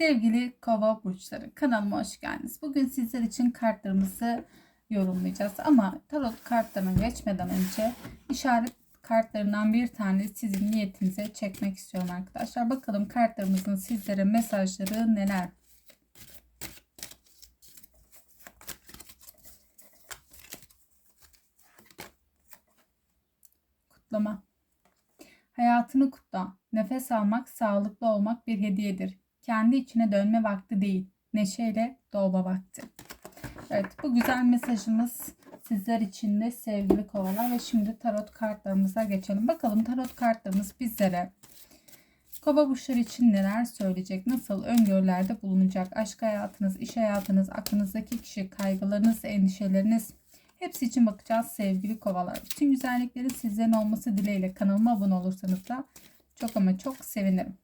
Sevgili kova burçları kanalıma hoş geldiniz. Bugün sizler için kartlarımızı yorumlayacağız. Ama tarot kartlarına geçmeden önce işaret kartlarından bir tane sizin niyetinize çekmek istiyorum arkadaşlar. Bakalım kartlarımızın sizlere mesajları neler? Kutlama. Hayatını kutla. Nefes almak, sağlıklı olmak bir hediyedir. Kendi içine dönme vakti değil, neşeyle doğma vakti. Evet, bu güzel mesajımız sizler için de sevgili kovalar ve şimdi tarot kartlarımıza geçelim. Bakalım tarot kartlarımız bizlere kova burçları için neler söyleyecek, nasıl öngörülerde bulunacak, aşk hayatınız, iş hayatınız, aklınızdaki kişi, kaygılarınız, endişeleriniz, Hepsi için bakacağız sevgili kovalar. Bütün güzelliklerin sizlerin olması dileğiyle kanalıma abone olursanız da çok ama çok sevinirim.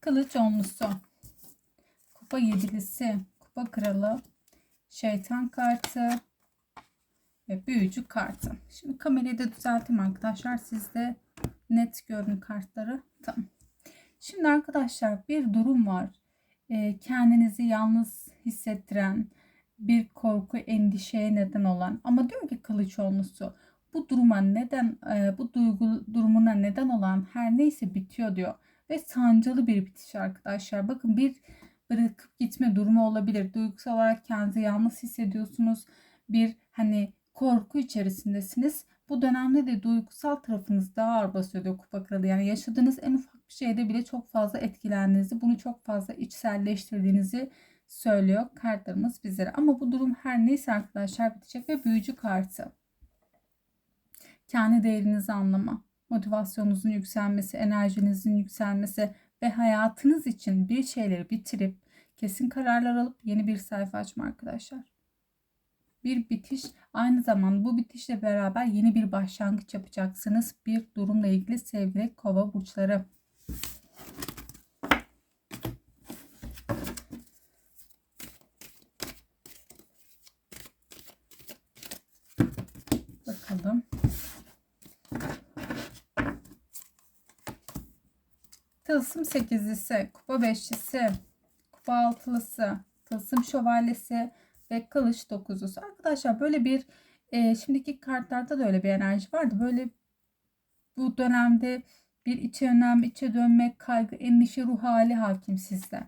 Kılıç onlusu. Kupa yedilisi. Kupa kralı. Şeytan kartı. Ve büyücü kartı. Şimdi kamerayı da düzelteyim arkadaşlar. Siz de net görün kartları. Tamam. Şimdi arkadaşlar bir durum var. Ee, kendinizi yalnız hissettiren bir korku, endişeye neden olan ama diyor ki kılıç olmuşsu bu duruma neden, e, bu duygu durumuna neden olan her neyse bitiyor diyor. Ve sancılı bir bitiş arkadaşlar. Bakın bir bırakıp gitme durumu olabilir. Duygusal olarak kendinizi yalnız hissediyorsunuz. Bir hani korku içerisindesiniz. Bu dönemde de duygusal tarafınız daha ağır basıyor diyor kupa kralı. Yani yaşadığınız en ufak bir şeyde bile çok fazla etkilendiğinizi, bunu çok fazla içselleştirdiğinizi söylüyor kartlarımız bizlere. Ama bu durum her neyse arkadaşlar bitecek ve büyücü kartı. Kendi değerinizi anlama, motivasyonunuzun yükselmesi, enerjinizin yükselmesi ve hayatınız için bir şeyleri bitirip kesin kararlar alıp yeni bir sayfa açma arkadaşlar bir bitiş aynı zamanda bu bitişle beraber yeni bir başlangıç yapacaksınız bir durumla ilgili sevgili kova burçları. Bakalım. Tılsım sekizlisi, kupa beşlisi, kupa altılısı, tılsım şövalyesi, ve kılıç dokuzlusu. Arkadaşlar böyle bir e, şimdiki kartlarda da öyle bir enerji vardı. Böyle bu dönemde bir içe önem, içe dönme, kaygı, endişe ruh hali hakim sizde.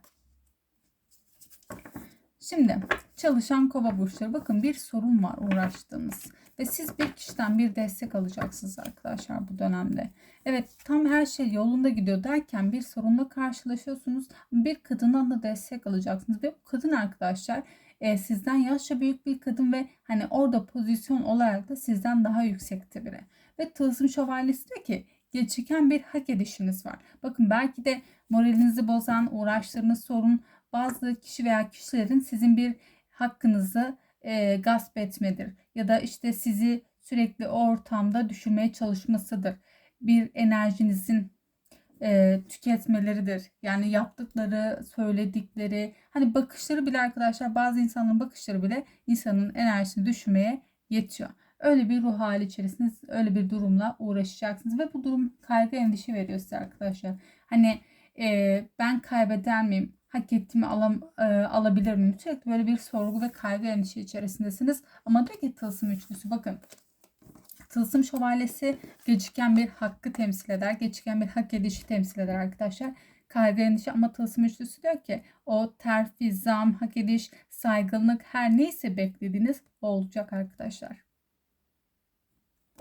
Şimdi çalışan kova burçları. Bakın bir sorun var uğraştığınız. Ve siz bir kişiden bir destek alacaksınız arkadaşlar bu dönemde. Evet tam her şey yolunda gidiyor derken bir sorunla karşılaşıyorsunuz. Bir kadından da destek alacaksınız. Ve bu kadın arkadaşlar e, sizden yaşça büyük bir kadın ve hani orada pozisyon olarak da sizden daha yüksekte biri. Ve tılsım şövalyesi diyor ki geçiken bir hak edişiniz var. Bakın belki de moralinizi bozan, uğraşlarınız sorun bazı kişi veya kişilerin sizin bir hakkınızı e, gasp etmedir. Ya da işte sizi sürekli o ortamda düşürmeye çalışmasıdır. Bir enerjinizin e, tüketmeleridir. Yani yaptıkları, söyledikleri, hani bakışları bile arkadaşlar bazı insanların bakışları bile insanın enerjisini düşürmeye yetiyor. Öyle bir ruh hali içerisinde öyle bir durumla uğraşacaksınız ve bu durum kaygı endişe veriyor size arkadaşlar. Hani e, ben kaybeder miyim? Hak ettiğimi alam, e, alabilir miyim? Sürekli böyle bir sorgu ve kaygı endişe içerisindesiniz. Ama diyor ki tılsım üçlüsü bakın Tılsım şövalyesi geciken bir hakkı temsil eder. Geciken bir hak edişi temsil eder arkadaşlar. Kaygı endişe ama tılsım üçlüsü diyor ki o terfi, zam, hak ediş, saygınlık her neyse beklediğiniz olacak arkadaşlar.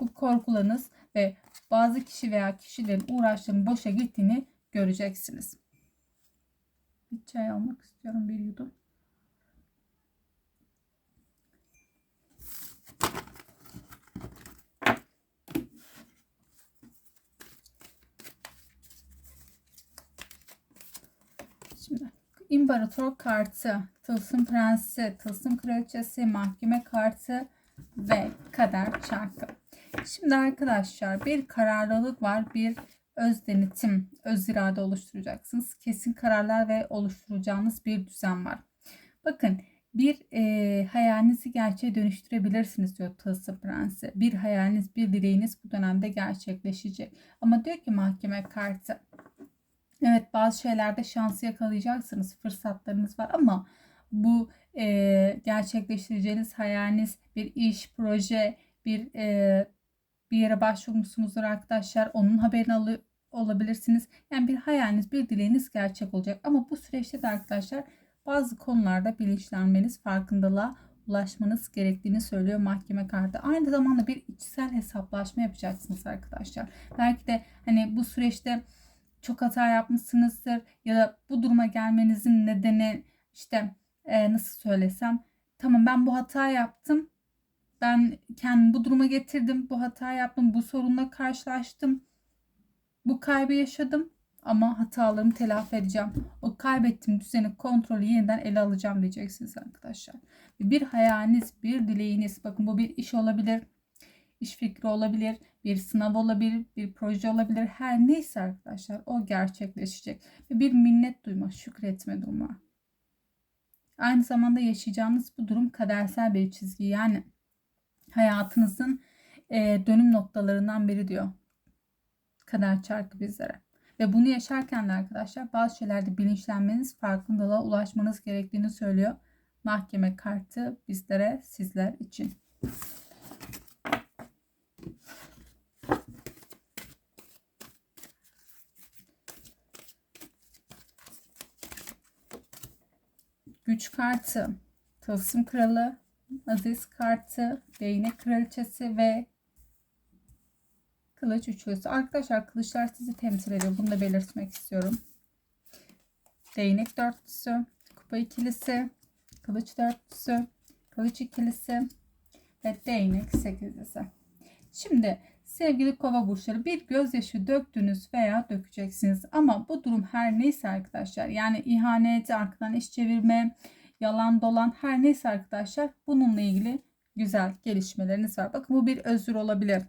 Bu korkularınız ve bazı kişi veya kişilerin uğraşlarının boşa gittiğini göreceksiniz. Bir çay almak istiyorum bir yudum. İmparator kartı, Tılsım Prensi, Tılsım Kraliçesi, Mahkeme kartı ve Kader çarkı. Şimdi arkadaşlar bir kararlılık var, bir öz denetim, öz irade oluşturacaksınız. Kesin kararlar ve oluşturacağınız bir düzen var. Bakın bir e, hayalinizi gerçeğe dönüştürebilirsiniz diyor Tılsım Prensi. Bir hayaliniz, bir dileğiniz bu dönemde gerçekleşecek. Ama diyor ki mahkeme kartı. Evet bazı şeylerde şansı yakalayacaksınız. Fırsatlarınız var ama bu e, gerçekleştireceğiniz hayaliniz bir iş, proje, bir e, bir yere başvurmuşsunuzdur arkadaşlar. Onun haberini alı, olabilirsiniz. Yani bir hayaliniz, bir dileğiniz gerçek olacak. Ama bu süreçte de arkadaşlar bazı konularda bilinçlenmeniz, farkındalığa ulaşmanız gerektiğini söylüyor mahkeme kartı. Aynı zamanda bir içsel hesaplaşma yapacaksınız arkadaşlar. Belki de hani bu süreçte çok hata yapmışsınızdır ya da bu duruma gelmenizin nedeni işte e, nasıl söylesem tamam ben bu hata yaptım. Ben kendimi bu duruma getirdim. Bu hata yaptım. Bu sorunla karşılaştım. Bu kaybı yaşadım ama hatalarımı telafi edeceğim. O kaybettiğim düzeni kontrolü yeniden ele alacağım diyeceksiniz arkadaşlar. Bir hayaliniz, bir dileğiniz. Bakın bu bir iş olabilir. iş fikri olabilir. Bir sınav olabilir. Bir proje olabilir. Her neyse arkadaşlar o gerçekleşecek. Ve bir minnet duyma, şükretme durumu. Aynı zamanda yaşayacağınız bu durum kadersel bir çizgi. Yani hayatınızın dönüm noktalarından biri diyor. Kader çarkı bizlere. Ve bunu yaşarken de arkadaşlar bazı şeylerde bilinçlenmeniz, farkındalığa ulaşmanız gerektiğini söylüyor. Mahkeme kartı bizlere, sizler için. Güç kartı, tılsım kralı, aziz kartı, değnek kraliçesi ve Kılıç üçlüsü. Arkadaşlar kılıçlar sizi temsil ediyor. Bunu da belirtmek istiyorum. Değnek dörtlüsü, kupa ikilisi, kılıç dörtlüsü, kılıç ikilisi ve değnek sekizlisi. Şimdi sevgili kova burçları bir gözyaşı döktünüz veya dökeceksiniz. Ama bu durum her neyse arkadaşlar yani ihanet, arkadan iş çevirme, yalan dolan her neyse arkadaşlar bununla ilgili güzel gelişmeleriniz var. Bakın bu bir özür olabilir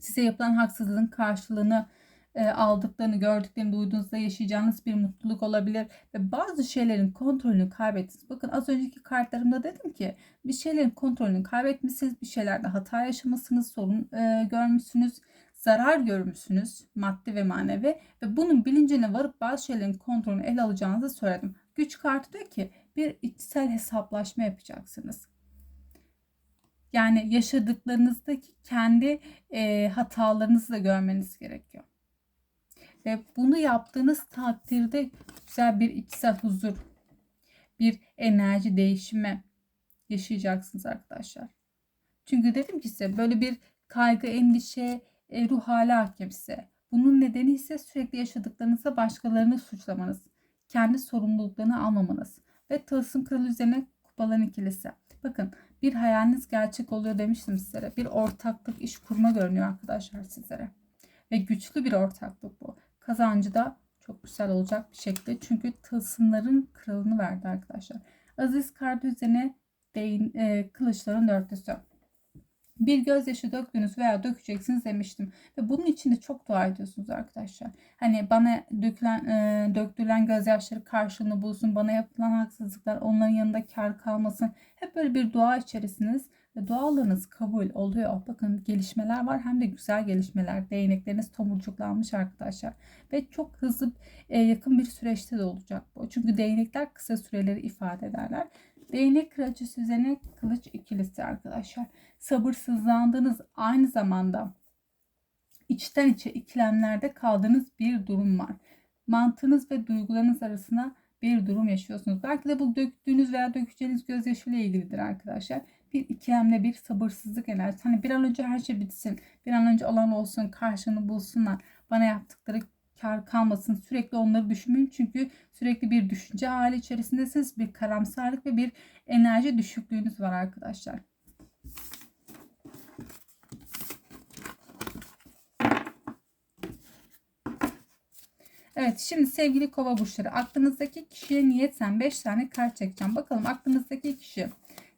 size yapılan haksızlığın karşılığını e, aldıklarını, gördüklerini duyduğunuzda yaşayacağınız bir mutluluk olabilir ve bazı şeylerin kontrolünü kaybettiniz. Bakın az önceki kartlarımda dedim ki bir şeylerin kontrolünü kaybetmişsiniz, bir şeylerde hata yaşamışsınız, sorun e, görmüşsünüz, zarar görmüşsünüz maddi ve manevi ve bunun bilincine varıp bazı şeylerin kontrolünü ele alacağınızı söyledim. Güç kartı diyor ki bir içsel hesaplaşma yapacaksınız. Yani yaşadıklarınızdaki kendi e, hatalarınızı da görmeniz gerekiyor. Ve bunu yaptığınız takdirde güzel bir içsel huzur, bir enerji değişimi yaşayacaksınız arkadaşlar. Çünkü dedim ki size böyle bir kaygı, endişe, e, ruh hali hakim size. Bunun nedeni ise sürekli yaşadıklarınızda başkalarını suçlamanız, kendi sorumluluklarını almamanız ve tılsım kralı üzerine kupaların ikilisi. Bakın bir hayaliniz gerçek oluyor demiştim sizlere. Bir ortaklık iş kurma görünüyor arkadaşlar sizlere. Ve güçlü bir ortaklık bu. Kazancı da çok güzel olacak bir şekilde. Çünkü tılsımların kralını verdi arkadaşlar. Aziz kartı üzerine değin, e, kılıçların dörtlüsü bir gözyaşı döktünüz veya dökeceksiniz demiştim. Ve bunun için de çok dua ediyorsunuz arkadaşlar. Hani bana dökülen, e, döktürülen gözyaşları karşılığını bulsun. Bana yapılan haksızlıklar onların yanında kar kalmasın. Hep böyle bir dua içerisiniz. Ve dualarınız kabul oluyor. Bakın gelişmeler var hem de güzel gelişmeler. Değnekleriniz tomurcuklanmış arkadaşlar. Ve çok hızlı e, yakın bir süreçte de olacak bu. Çünkü değnekler kısa süreleri ifade ederler. Değnek kraliçesi üzerine kılıç ikilisi arkadaşlar. Sabırsızlandığınız aynı zamanda içten içe ikilemlerde kaldığınız bir durum var. Mantığınız ve duygularınız arasında bir durum yaşıyorsunuz. Belki de bu döktüğünüz veya dökeceğiniz gözyaşı ile ilgilidir arkadaşlar. Bir ikilemle bir sabırsızlık enerjisi. Hani bir an önce her şey bitsin. Bir an önce olan olsun. Karşını bulsunlar. Bana yaptıkları kar kalmasın. Sürekli onları düşünmeyin. Çünkü sürekli bir düşünce hali içerisindesiniz. Bir karamsarlık ve bir enerji düşüklüğünüz var arkadaşlar. Evet şimdi sevgili kova burçları aklınızdaki kişiye niyetsen 5 tane kart çekeceğim. Bakalım aklınızdaki kişi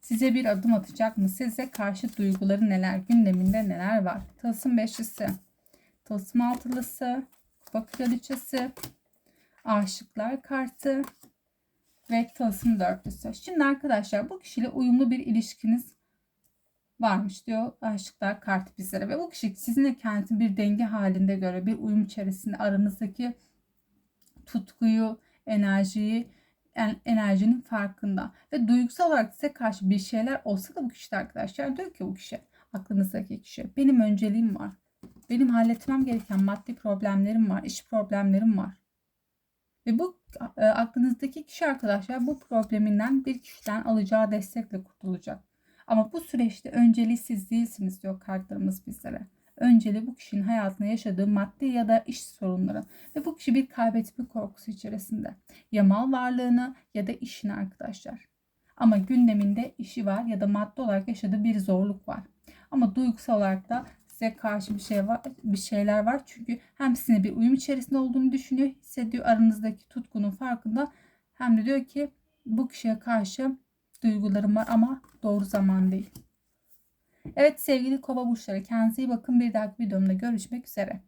size bir adım atacak mı? Size karşı duyguları neler? Gündeminde neler var? Tılsım beşlisi, tılsım altılısı, kupa kraliçesi, aşıklar kartı, ve tılsım dörtlüsü. Şimdi arkadaşlar bu kişiyle uyumlu bir ilişkiniz varmış diyor aşıklar kartı bizlere. Ve bu kişi sizinle kendisini bir denge halinde göre bir uyum içerisinde aranızdaki tutkuyu, enerjiyi, en- enerjinin farkında. Ve duygusal olarak size karşı bir şeyler olsa da bu kişi arkadaşlar diyor ki bu kişi aklınızdaki kişi benim önceliğim var. Benim halletmem gereken maddi problemlerim var, iş problemlerim var. Ve bu e, aklınızdaki kişi arkadaşlar bu probleminden bir kişiden alacağı destekle kurtulacak. Ama bu süreçte önceliği siz değilsiniz diyor kartlarımız bizlere. Önceliği bu kişinin hayatında yaşadığı maddi ya da iş sorunları. Ve bu kişi bir kaybetme korkusu içerisinde. Ya mal varlığını ya da işini arkadaşlar. Ama gündeminde işi var ya da maddi olarak yaşadığı bir zorluk var. Ama duygusal olarak da size karşı bir şey var, bir şeyler var. Çünkü hem sizinle bir uyum içerisinde olduğunu düşünüyor, hissediyor aranızdaki tutkunun farkında. Hem de diyor ki bu kişiye karşı duygularım var ama doğru zaman değil. Evet sevgili kova burçları kendinize iyi bakın. Bir dahaki videomda görüşmek üzere.